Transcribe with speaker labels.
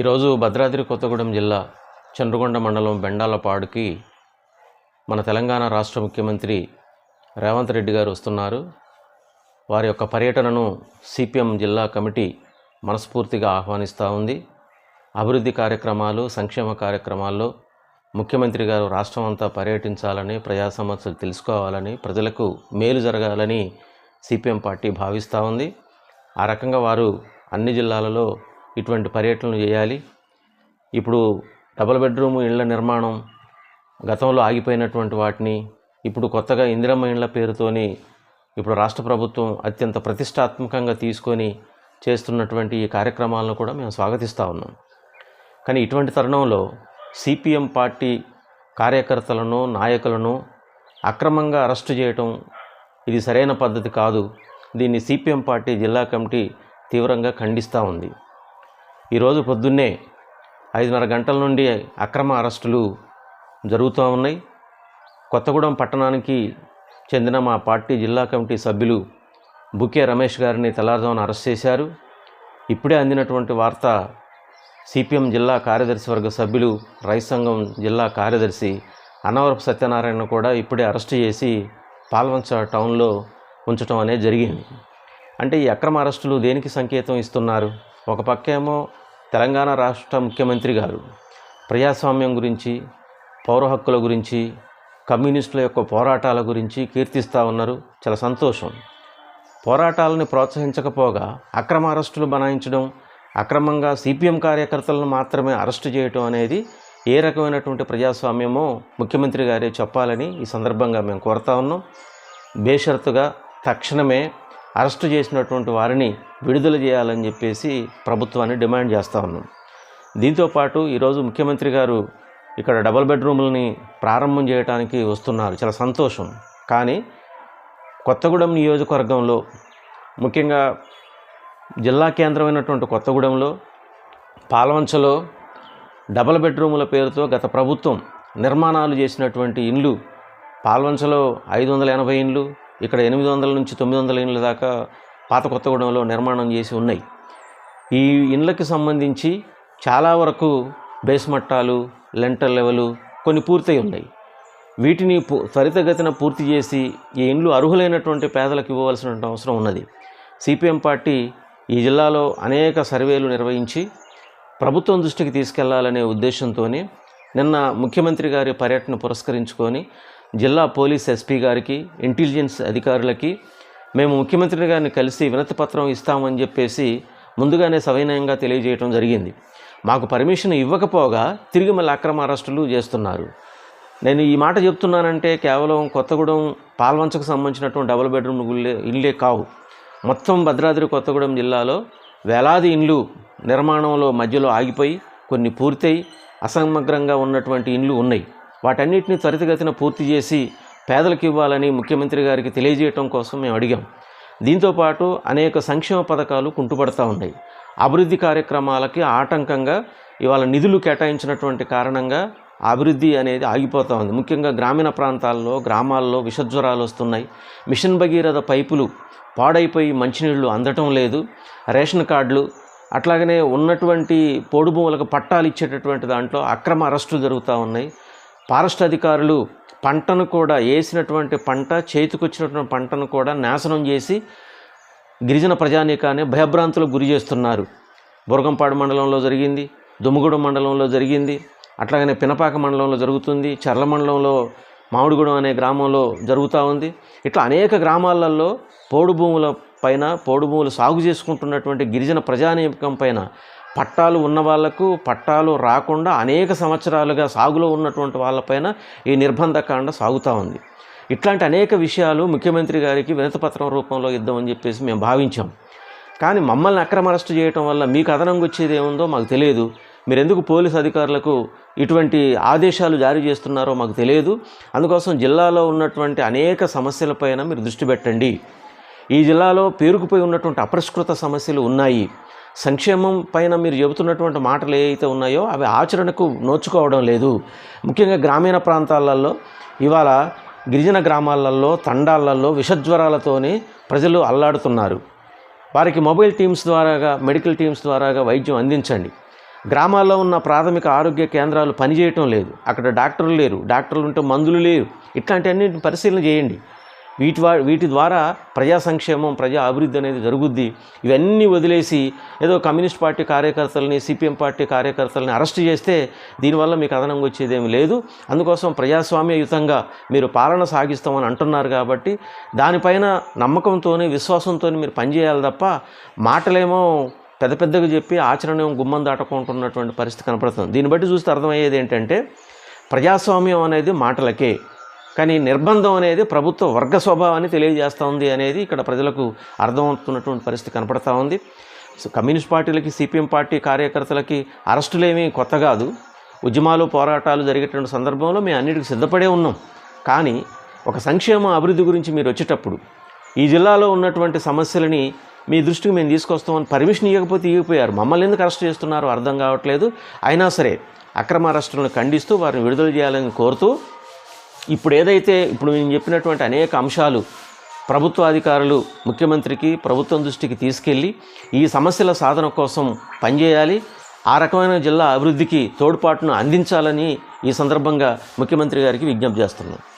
Speaker 1: ఈరోజు భద్రాద్రి కొత్తగూడెం జిల్లా చంద్రగొండ మండలం బెండాలపాడుకి మన తెలంగాణ రాష్ట్ర ముఖ్యమంత్రి రేవంత్ రెడ్డి గారు వస్తున్నారు. వారి యొక్క పర్యటనను సిపిఎం జిల్లా కమిటీ మనస్ఫూర్తిగా ఆహ్వానిస్తూ ఉంది. అభివృద్ధి కార్యక్రమాలు సంక్షేమ కార్యక్రమాల్లో ముఖ్యమంత్రి గారు రాష్ట్రం అంతా పర్యటించాలని ప్రజా సమస్యలు తెలుసుకోవాలని ప్రజలకు మేలు జరగాలని సిపిఎం పార్టీ భావిస్తూ ఉంది. ఆ రకంగా వారు అన్ని జిల్లాలలో ఇటువంటి పర్యటనలు చేయాలి. ఇప్పుడు డబుల్ బెడ్రూమ్ ఇళ్ళ నిర్మాణం గతంలో ఆగిపోయినటువంటి వాటిని ఇప్పుడు కొత్తగా ఇందిరమ్మ ఇళ్ళ పేరుతోని ఇప్పుడు రాష్ట్ర ప్రభుత్వం అత్యంత ప్రతిష్టాత్మకంగా తీసుకొని చేస్తున్నటువంటి ఈ కార్యక్రమాలను కూడా మేము స్వాగతిస్తూ ఉన్నాం. కానీ ఇటువంటి తరుణంలో సిపిఎం పార్టీ కార్యకర్తలను నాయకులను అక్రమంగా అరెస్టు చేయటం ఇది సరైన పద్ధతి కాదు. దీన్ని సిపిఎం పార్టీ జిల్లా కమిటీ తీవ్రంగా ఖండిస్తూ ఉంది. ఈరోజు పొద్దున్నే ఐదున్నర గంటల నుండి అక్రమ అరెస్టులు జరుగుతూ ఉన్నాయి. కొత్తగూడెం పట్టణానికి చెందిన మా పార్టీ జిల్లా కమిటీ సభ్యులు బుకే రమేష్ గారిని తెల్లారుజామున అరెస్ట్ చేశారు. ఇప్పుడే అందినటువంటి వార్త సిపిఎం జిల్లా కార్యదర్శి వర్గ సభ్యులు రైతు సంఘం జిల్లా కార్యదర్శి అన్నవరపు సత్యనారాయణ కూడా ఇప్పుడే అరెస్ట్ చేసి పాల్వంచ టౌన్లో ఉంచడం అనేది జరిగింది. అంటే ఈ అక్రమ అరెస్టులు దేనికి సంకేతం ఇస్తున్నారు? ఒక పక్కేమో తెలంగాణ రాష్ట్ర ముఖ్యమంత్రి గారు ప్రజాస్వామ్యం గురించి పౌర హక్కుల గురించి కమ్యూనిస్టుల యొక్క పోరాటాల గురించి కీర్తిస్తూ ఉన్నారు. చాలా సంతోషం. పోరాటాలను ప్రోత్సహించకపోగా అక్రమ అరెస్టులు బనాయించడం అక్రమంగా సిపిఎం కార్యకర్తలను మాత్రమే అరెస్టు చేయటం అనేది ఏ రకమైనటువంటి ప్రజాస్వామ్యమో ముఖ్యమంత్రి గారే చెప్పాలని ఈ సందర్భంగా మేము కోరుతా ఉన్నాం. బేషరతుగా తక్షణమే అరెస్టు చేసినటువంటి వారిని విడుదల చేయాలని చెప్పేసి ప్రభుత్వాన్ని డిమాండ్ చేస్తూ ఉన్నాం. దీంతోపాటు ఈరోజు ముఖ్యమంత్రి గారు ఇక్కడ డబల్ బెడ్రూమ్లని ప్రారంభం చేయడానికి వస్తున్నారు. చాలా సంతోషం. కానీ కొత్తగూడెం నియోజకవర్గంలో ముఖ్యంగా జిల్లా కేంద్రమైనటువంటి కొత్తగూడెంలో పాలవంచలో డబల్ బెడ్రూముల పేరుతో గత ప్రభుత్వం నిర్మాణాలు చేసినటువంటి ఇండ్లు పాల్వంచలో ఐదు వందల ఎనభై ఇండ్లు ఇక్కడ ఎనిమిది వందల నుంచి తొమ్మిది వందల ఇండ్ల దాకా పాత కొత్తగూడెంలో నిర్మాణం చేసి ఉన్నాయి. ఈ ఇండ్లకి సంబంధించి చాలా వరకు బేస్ మట్టాలు లెంటర్ లెవెలు కొన్ని పూర్తయి ఉన్నాయి. వీటిని త్వరితగతిన పూర్తి చేసి ఈ ఇండ్లు అర్హులైనటువంటి పేదలకు ఇవ్వవలసిన అవసరం ఉన్నది. సిపిఎం పార్టీ ఈ జిల్లాలో అనేక సర్వేలు నిర్వహించి ప్రభుత్వం దృష్టికి తీసుకెళ్ళాలనే ఉద్దేశంతోనే నిన్న ముఖ్యమంత్రి గారి పర్యటన పురస్కరించుకొని జిల్లా పోలీస్ ఎస్పీ గారికి ఇంటెలిజెన్స్ అధికారులకి మేము ముఖ్యమంత్రి గారిని కలిసి వినతి పత్రం ఇస్తామని చెప్పేసి ముందుగానే సవినయంగా తెలియజేయడం జరిగింది. మాకు పర్మిషన్ ఇవ్వకపోగా తిరిగి మళ్ళీ అక్రమ అరెస్టులు చేస్తున్నారు. నేను ఈ మాట చెప్తున్నానంటే కేవలం కొత్తగూడెం పాల్వంచకు సంబంధించినటువంటి డబుల్ బెడ్రూమ్ గుళ్ళే ఇల్లే కావు. మొత్తం భద్రాద్రి కొత్తగూడెం జిల్లాలో వేలాది ఇండ్లు నిర్మాణంలో మధ్యలో ఆగిపోయి కొన్ని పూర్తయి అసమగ్రంగా ఉన్నటువంటి ఇండ్లు ఉన్నాయి. వాటన్నిటిని త్వరితగతిన పూర్తి చేసి పేదలకు ఇవ్వాలని ముఖ్యమంత్రి గారికి తెలియజేయటం కోసం మేము అడిగాం. దీంతోపాటు అనేక సంక్షేమ పథకాలు కుంటుపడతా ఉన్నాయి. అభివృద్ధి కార్యక్రమాలకి ఆటంకంగా ఇవాళ నిధులు కేటాయించినటువంటి కారణంగా అభివృద్ధి అనేది ఆగిపోతూ ఉంది. ముఖ్యంగా గ్రామీణ ప్రాంతాల్లో గ్రామాల్లో విషజ్వరాలు వస్తున్నాయి. మిషన్ భగీరథ పైపులు పాడైపోయి మంచినీళ్ళు అందటం లేదు. రేషన్ కార్డులు అట్లాగనే ఉన్నటువంటి పోడు భూములకు పట్టాలు ఇచ్చేటటువంటి దాంట్లో అక్రమ అరెస్టులు జరుగుతూ ఉన్నాయి. ఫారెస్ట్ అధికారులు పంటను కూడా వేసినటువంటి పంట చేతికొచ్చినటువంటి పంటను కూడా నాశనం చేసి గిరిజన ప్రజానీకాన్ని భయభ్రాంతులకు గురి చేస్తున్నారు. బురగంపాడు మండలంలో జరిగింది దుమ్ముగూడెం మండలంలో జరిగింది అట్లాగనే పినపాక మండలంలో జరుగుతుంది చర్ల మండలంలో మామిడిగూడెం అనే గ్రామంలో జరుగుతూ ఉంది. ఇట్లా అనేక గ్రామాలలో పోడు భూముల పైన పోడు భూములు సాగు చేసుకుంటున్నటువంటి గిరిజన ప్రజానీకం పైన పట్టాలు ఉన్న వాళ్ళకు పట్టాలు రాకుండా అనేక సంవత్సరాలుగా సాగులో ఉన్నటువంటి వాళ్ళపైన ఈ నిర్బంధకాండ సాగుతూ ఉంది. ఇట్లాంటి అనేక విషయాలు ముఖ్యమంత్రి గారికి వినతపత్రం రూపంలో ఇద్దామని చెప్పేసి మేము భావించాం. కానీ మమ్మల్ని అక్రమ అరెస్టు చేయటం వల్ల మీకు అదనంగా వచ్చేది ఏముందో మాకు తెలియదు. మీరు ఎందుకు పోలీస్ అధికారులకు ఇటువంటి ఆదేశాలు జారీ చేస్తున్నారో మాకు తెలియదు. అందుకోసం జిల్లాలో ఉన్నటువంటి అనేక సమస్యలపైన మీరు దృష్టి పెట్టండి. ఈ జిల్లాలో పేరుకుపోయి ఉన్నటువంటి అపరిష్కృత సమస్యలు ఉన్నాయి. సంక్షేమం పైన మీరు చెబుతున్నటువంటి మాటలు ఏవైతే ఉన్నాయో అవి ఆచరణకు నోచుకోవడం లేదు. ముఖ్యంగా గ్రామీణ ప్రాంతాలలో ఇవాళ గిరిజన గ్రామాలలో తండాలలో విషజ్వరాలతోనే ప్రజలు అల్లాడుతున్నారు. వారికి మొబైల్ టీమ్స్ ద్వారాగా మెడికల్ టీమ్స్ ద్వారాగా వైద్యం అందించండి. గ్రామాల్లో ఉన్న ప్రాథమిక ఆరోగ్య కేంద్రాలు పనిచేయటం లేదు. అక్కడ డాక్టర్లు లేరు. డాక్టర్లు ఉంటే మందులు లేరు. ఇట్లాంటివన్నీ పరిశీలన చేయండి. వీటి వా వీటి ద్వారా ప్రజా సంక్షేమం ప్రజా అభివృద్ధి అనేది జరుగుద్ది. ఇవన్నీ వదిలేసి ఏదో కమ్యూనిస్ట్ పార్టీ కార్యకర్తలని సిపిఎం పార్టీ కార్యకర్తలని అరెస్ట్ చేస్తే దీనివల్ల మీకు అదనంగా వచ్చేదేమీ లేదు. అందుకోసం ప్రజాస్వామ్యయుతంగా మీరు పాలన సాగిస్తామని అంటున్నారు కాబట్టి దానిపైన నమ్మకంతో విశ్వాసంతో మీరు పనిచేయాలి తప్ప మాటలేమో పెద్ద పెద్దగా చెప్పి ఆచరణ గుమ్మం దాటకుంటున్నటువంటి పరిస్థితి కనపడుతుంది. దీన్ని బట్టి చూస్తే అర్థమయ్యేది ఏంటంటే ప్రజాస్వామ్యం అనేది మాటలకే. కానీ నిర్బంధం అనేది ప్రభుత్వ వర్గ స్వభావాన్ని తెలియజేస్తూ ఉంది అనేది ఇక్కడ ప్రజలకు అర్థమవుతున్నటువంటి పరిస్థితి కనపడతా ఉంది. సో కమ్యూనిస్ట్ పార్టీలకి సిపిఎం పార్టీ కార్యకర్తలకి అరెస్టులేమీ కొత్త కాదు. ఉద్యమాలు పోరాటాలు జరిగేటువంటి సందర్భంలో మేము అన్నిటికీ సిద్ధపడే ఉన్నాం. కానీ ఒక సంక్షేమ అభివృద్ధి గురించి మీరు వచ్చేటప్పుడు ఈ జిల్లాలో ఉన్నటువంటి సమస్యలని మీ దృష్టికి మేము తీసుకొస్తామని పర్మిషన్ ఇవ్వకపోతే ఇవ్వపోయారు మమ్మల్ని ఎందుకు అరెస్ట్ చేస్తున్నారో అర్థం కావట్లేదు. అయినా సరే అక్రమ అరెస్టులను ఖండిస్తూ వారిని విడుదల చేయాలని కోరుతూ ఇప్పుడు ఏదైతే ఇప్పుడు నేను చెప్పినటువంటి అనేక అంశాలు ప్రభుత్వ అధికారులు ముఖ్యమంత్రికి ప్రభుత్వం దృష్టికి తీసుకెళ్ళి ఈ సమస్యల సాధన కోసం పనిచేయాలి. ఆ రకమైన జిల్లా అభివృద్ధికి తోడ్పాటును అందించాలని ఈ సందర్భంగా ముఖ్యమంత్రి గారికి విజ్ఞప్తి చేస్తున్నాను.